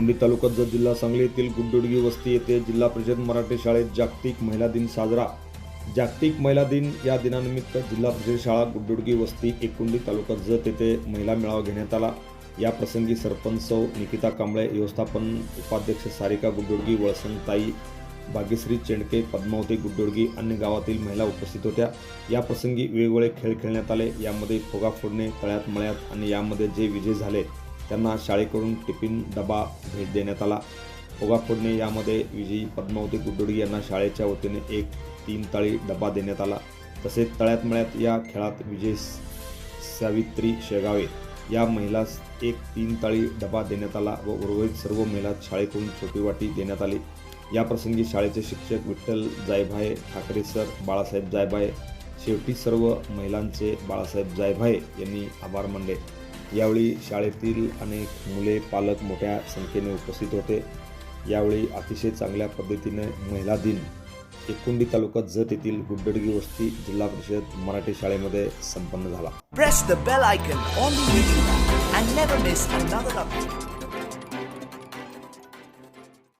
कुंडी तालुक्यात जत जिल्हा सांगली येथील गुड्डुडगी वस्ती येथे जिल्हा परिषद मराठी शाळेत जागतिक महिला दिन साजरा. जागतिक महिला दिन या दिनानिमित्त जिल्हा परिषद शाळा गुड्डुडगी वस्ती एकुंडी तालुक्यात जत येथे महिला मेळावा घेण्यात आला. या प्रसंगी सरपंच सौ निकिता कांबळे व्यवस्थापन उपाध्यक्ष सारिका गुड्डुडगी वळसंगताई भाग्यश्री चेंडके पद्मावती गुड्डुडगी अन्य गावातील महिला उपस्थित होत्या. या प्रसंगी वेगवेगळे खेळ खेळण्यात आले. यामध्ये फुगा फोडणे तळ्यात मळ्यात आणि यामध्ये जे विजय झाले त्यांना शाळेकडून टिफिन डबा भेट देण्यात आला. ओगा फोडणे यामध्ये विजयी पद्मावती गुड्डुडगी यांना शाळेच्या वतीने एक तीन ताळी डबा देण्यात आला. तसेच तळ्यात मळ्यात या खेळात विजय सावित्री शेगावे या महिलास एक तीन ताळी डबा देण्यात आला व उर्वरित सर्व महिला शाळेकडून छोटी वाटी देण्यात आली. या प्रसंगी शाळेचे शिक्षक विठ्ठल जायभाये ठाकरे सर बाळासाहेब जायभाये शेवटी सर्व महिलांचे बाळासाहेब जायभाये यांनी आभार मानले. यावेळी शाळेतील अनेक मुले पालक मोठ्या संख्येने उपस्थित होते. यावेळी अतिशय चांगल्या पद्धतीने महिला दिन एकुंडी तालुक्यात जत येथील गुड्डडगी वस्ती जिल्हा परिषद मराठी शाळेमध्ये संपन्न झाला.